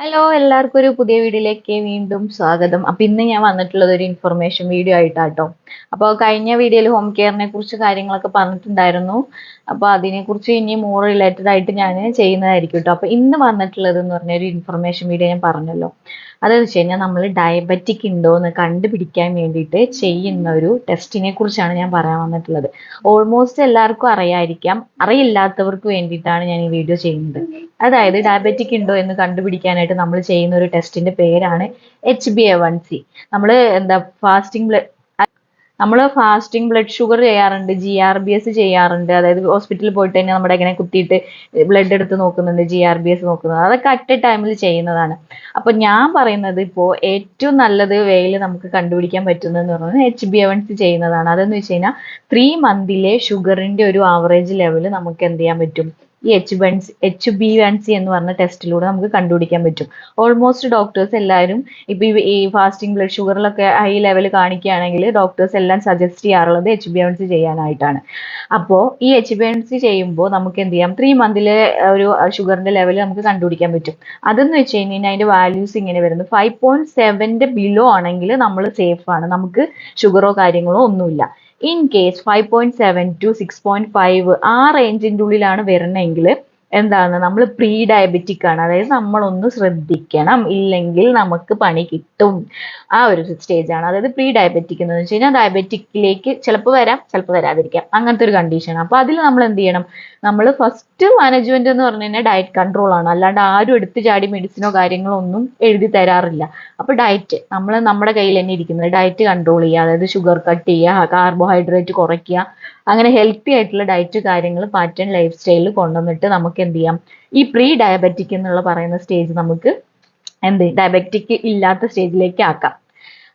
Hello എല്ലാവർക്കും ഒരു പുതിയ വീഡിയോയിലേക്ക് വീണ്ടും സ്വാഗതം. അപ്പൊ ഇന്ന് ഞാൻ വന്നിട്ടുള്ളത് ഒരു ഇൻഫർമേഷൻ വീഡിയോ ആയിട്ടാട്ടോ. അപ്പോൾ കഴിഞ്ഞ വീഡിയോയിൽ ഹോം കെയറിനെ കുറിച്ച് കാര്യങ്ങളൊക്കെ പറഞ്ഞിട്ടുണ്ടായിരുന്നു. അപ്പോൾ അതിനെക്കുറിച്ച് ഇനി മോർ റിലേറ്റഡ് ആയിട്ട് ഞാൻ ചെയ്യുന്നതായിരിക്കും കേട്ടോ അപ്പോൾ ഇന്ന് വന്നിട്ടുള്ളത് എന്ന് പറഞ്ഞ ഒരു ഇൻഫർമേഷൻ വീഡിയോ ഞാൻ പറഞ്ഞല്ലോ. അതെന്ന് വെച്ച് കഴിഞ്ഞാൽ നമ്മൾ ഡയബറ്റിക് ഉണ്ടോ എന്ന് കണ്ടുപിടിക്കാൻ വേണ്ടിയിട്ട് ചെയ്യുന്ന ഒരു ടെസ്റ്റിനെ കുറിച്ചാണ് ഞാൻ പറയാൻ വന്നിട്ടുള്ളത്. ഓൾമോസ്റ്റ് എല്ലാവർക്കും അറിയായിരിക്കാം. അറിയില്ലാത്തവർക്ക് വേണ്ടിയിട്ടാണ് ഞാൻ ഈ വീഡിയോ ചെയ്യുന്നത്. അതായത് ഡയബറ്റിക് ഉണ്ടോ എന്ന് കണ്ടുപിടിക്കാനായിട്ട് നമ്മൾ ചെയ്യുന്ന ഒരു ടെസ്റ്റിന്റെ പേരാണ് H B A one C നമ്മൾ എന്താ ഫാസ്റ്റിംഗ് ബ്ലഡ് നമ്മൾ ഫാസ്റ്റിംഗ് ബ്ലഡ് ഷുഗർ ചെയ്യാറുണ്ട് ജി ആർ ബി എസ് ചെയ്യാറുണ്ട്. അതായത് ഹോസ്പിറ്റലിൽ പോയിട്ട് തന്നെ നമ്മുടെ ഇങ്ങനെ കുത്തിയിട്ട് ബ്ലഡ് എടുത്ത് നോക്കുന്നുണ്ട് ജി ആർ ബി എസ് നോക്കുന്നത്. അതൊക്കെ അറ്റ് എ ടൈമിൽ ചെയ്യുന്നതാണ്. അപ്പൊ ഞാൻ പറയുന്നത് ഇപ്പോൾ ഏറ്റവും നല്ലത് വേയിൽ നമുക്ക് കണ്ടുപിടിക്കാൻ പറ്റുന്നതെന്ന് പറയുന്നത് H B A one C ചെയ്യുന്നതാണ്. അതെന്ന് വെച്ച് കഴിഞ്ഞാൽ ത്രീ മന്തിലെ ഷുഗറിന്റെ ഒരു ആവറേജ് ലെവൽ നമുക്ക് എന്ത് ചെയ്യാൻ പറ്റും? ഈ H one H B one C എന്ന് പറഞ്ഞ ടെസ്റ്റിലൂടെ നമുക്ക് കണ്ടുപിടിക്കാൻ പറ്റും. ഓൾമോസ്റ്റ് ഡോക്ടേഴ്സ് എല്ലാവരും ഇപ്പൊ ഈ ഫാസ്റ്റിംഗ് ബ്ലഡ് ഷുഗറിലൊക്കെ ഹൈ ലെവൽ കാണിക്കുകയാണെങ്കിൽ ഡോക്ടേഴ്സ് എല്ലാം സജസ്റ്റ് ചെയ്യാറുള്ളത് എച്ച് ബി വൺ സി ചെയ്യാനായിട്ടാണ്. അപ്പോൾ ഈ എച്ച് ബി വൺ സി ചെയ്യുമ്പോൾ നമുക്ക് എന്ത് ചെയ്യാം? ത്രീ മന്തിലെ ഒരു ഷുഗറിന്റെ ലെവൽ നമുക്ക് കണ്ടുപിടിക്കാൻ പറ്റും. അതെന്ന് വെച്ച് കഴിഞ്ഞാൽ അതിന്റെ വാല്യൂസ് ഇങ്ങനെ വരുന്നത് ഫൈവ് പോയിന്റ് സെവന്റെ ബിലോ ആണെങ്കിൽ നമ്മൾ സേഫ് ആണ്. നമുക്ക് ഷുഗറോ കാര്യങ്ങളോ ഒന്നുമില്ല. In case five point seven two six point five ആ റേഞ്ചിന്റെ ഉള്ളിലാണ് വരുന്നതെങ്കിൽ എന്താണ്? നമ്മൾ പ്രീ ഡയബറ്റിക് ആണ്. അതായത് നമ്മളൊന്ന് ശ്രദ്ധിക്കണം. ഇല്ലെങ്കിൽ നമുക്ക് പണി കിട്ടും. ആ ഒരു സ്റ്റേജ് ആണ്. അതായത് പ്രീ ഡയബറ്റിക് എന്ന് വെച്ച് കഴിഞ്ഞാൽ ഡയബറ്റിക്കിലേക്ക് ചിലപ്പോൾ വരാം ചിലപ്പോൾ വരാതിരിക്കാം. അങ്ങനത്തെ ഒരു കണ്ടീഷൻ അപ്പോൾ അതിൽ നമ്മൾ എന്ത് ചെയ്യണം? നമ്മൾ ഫസ്റ്റ് മാനേജ്മെന്റ് എന്ന് പറഞ്ഞു കഴിഞ്ഞാൽ ഡയറ്റ് കൺട്രോൾ ആണ്. അല്ലാണ്ട് ആരും എടുത്ത് ചാടി മെഡിസിനോ കാര്യങ്ങളോ ഒന്നും എഴുതി തരാറില്ല. അപ്പോൾ ഡയറ്റ് നമ്മൾ നമ്മുടെ കയ്യിൽ തന്നെ ഇരിക്കുന്നത്. ഡയറ്റ് കൺട്രോൾ ചെയ്യുക. അതായത് ഷുഗർ കട്ട് ചെയ്യുക കാർബോഹൈഡ്രേറ്റ് കുറയ്ക്കുക. അങ്ങനെ ഹെൽത്തി ആയിട്ടുള്ള ഡയറ്റ് കാര്യങ്ങൾ പാറ്റേൺ ലൈഫ് സ്റ്റൈലിൽ കൊണ്ടുവന്നിട്ട് നമുക്ക് എന്ത് ചെയ്യാം? ഈ പ്രീ ഡയബറ്റിക് എന്നുള്ള പറയുന്ന സ്റ്റേജ് നമുക്ക് എന്ത് ഡയബറ്റിക് ഇല്ലാത്ത സ്റ്റേജിലേക്ക് ആക്കാം.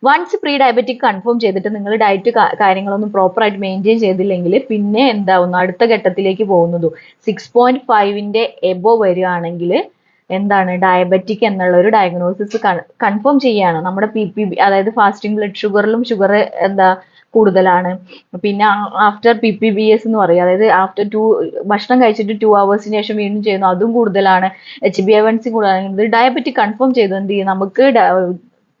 വൺസ് പ്രീ ഡയബറ്റിക് കൺഫേം ചെയ്തിട്ട് നിങ്ങൾ ഡയറ്റ് കാര്യങ്ങളൊന്നും പ്രോപ്പർ ആയിട്ട് മെയിന്റെയിൻ ചെയ്തില്ലെങ്കിൽ പിന്നെ എന്താവുന്നു അടുത്ത ഘട്ടത്തിലേക്ക് പോകുന്നതു. സിക്സ് പോയിന്റ് ഫൈവിന്റെ എബോ വരികയാണെങ്കിൽ എന്താണ് ഡയബറ്റിക് എന്നുള്ള ഒരു ഡയഗ്നോസിസ് കൺഫേം ചെയ്യാണ് നമ്മുടെ പി പി അതായത് ഫാസ്റ്റിംഗ് ബ്ലഡ് ഷുഗറിലും ഷുഗർ എന്താ കൂടുതലാണ്. പിന്നെ after P P B S എന്ന് പറയും. അതായത് ആഫ്റ്റർ ടു ഭക്ഷണം കഴിച്ചിട്ട് ടു അവേഴ്സിന് ശേഷം വീണ്ടും ചെയ്യുന്നു. അതും കൂടുതലാണ്. എച്ച് ബി എ സി കൂടുതലാണ്. ഇത് ഡയബറ്റിക് കൺഫേം ചെയ്ത്. എന്ത് ചെയ്യും? നമുക്ക്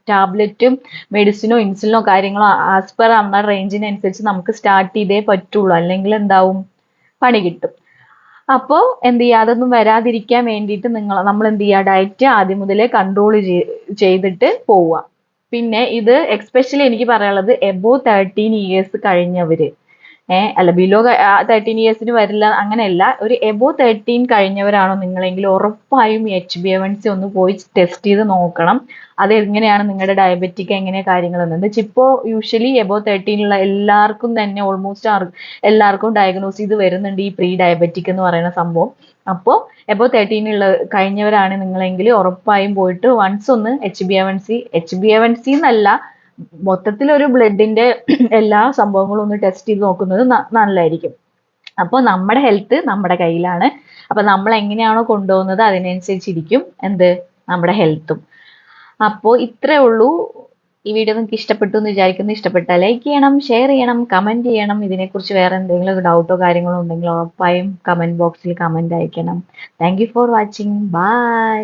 ടാബ്ലറ്റും മെഡിസിനോ ഇൻസുലിനോ കാര്യങ്ങളോ ആസ് പെർ നമ്മുടെ റേഞ്ചിനനുസരിച്ച് നമുക്ക് സ്റ്റാർട്ട് ചെയ്തേ പറ്റുള്ളൂ. അല്ലെങ്കിൽ എന്താവും? പണി കിട്ടും. അപ്പോൾ എന്ത് ചെയ്യുക? അതൊന്നും വരാതിരിക്കാൻ വേണ്ടിയിട്ട് നിങ്ങൾ നമ്മൾ എന്ത് ചെയ്യുക? ഡയറ്റ് ആദ്യം മുതലേ കൺട്രോൾ ചെയ്തിട്ട് പോവുക. പിന്നെ ഇത് എക്സ്പെഷ്യലി എനിക്ക് പറയാനുള്ളത് എബോ തേർട്ടീൻ ഇയേഴ്സ് കഴിഞ്ഞവര്. അല്ല ബിലോ തേർട്ടീൻ ഇയേഴ്സിന് വരില്ല അങ്ങനെയല്ല. ഒരു എബോ തേർട്ടീൻ കഴിഞ്ഞവരാണോ നിങ്ങളെങ്കിൽ ഉറപ്പായും H B A one C ഒന്ന് പോയി ടെസ്റ്റ് ചെയ്ത് നോക്കണം. അത് എങ്ങനെയാണ് നിങ്ങളുടെ ഡയബറ്റിക് എങ്ങനെ കാര്യങ്ങൾ എന്ന് വെച്ചാൽ ഇപ്പോൾ യൂഷ്വലി എബോ തേർട്ടീനുള്ള എല്ലാവർക്കും തന്നെ ഓൾമോസ്റ്റ് എല്ലാവർക്കും ഡയഗ്നോസ് ചെയ്ത് വരുന്നുണ്ട് ഈ പ്രീ ഡയബറ്റിക് എന്ന് പറയുന്ന സംഭവം. അപ്പോൾ എബോ തേർട്ടീനുള്ള കഴിഞ്ഞവരാണ് നിങ്ങളെങ്കിൽ ഉറപ്പായും പോയിട്ട് വൺസ് ഒന്ന് H B A one C H B A one C എന്നല്ല മൊത്തത്തിൽ ഒരു ബ്ലഡിന്റെ എല്ലാ സംഭവങ്ങളും ഒന്ന് ടെസ്റ്റ് ചെയ്ത് നോക്കുന്നത് നല്ലതായിരിക്കും. അപ്പോൾ നമ്മുടെ ഹെൽത്ത് നമ്മുടെ കയ്യിലാണ്. അപ്പൊ നമ്മൾ എങ്ങനെയാണോ കൊണ്ടുപോകുന്നത് അതിനനുസരിച്ചിരിക്കും എന്ത്? നമ്മുടെ ഹെൽത്തും. അപ്പോൾ ഇത്രേ ഉള്ളൂ. ഈ വീഡിയോ നിങ്ങൾക്ക് ഇഷ്ടപ്പെട്ടു എന്ന് വിചാരിക്കുന്നു. ഇഷ്ടപ്പെട്ടാൽ ലൈക്ക് ചെയ്യണം ഷെയർ ചെയ്യണം കമന്റ് ചെയ്യണം. ഇതിനെക്കുറിച്ച് വേറെ എന്തെങ്കിലും ഡൗട്ടോ കാര്യങ്ങളോ ഉണ്ടെങ്കിൽ ഉറപ്പായും കമന്റ് ബോക്സിൽ കമന്റ് അയക്കണം. Thank for watching. ബൈ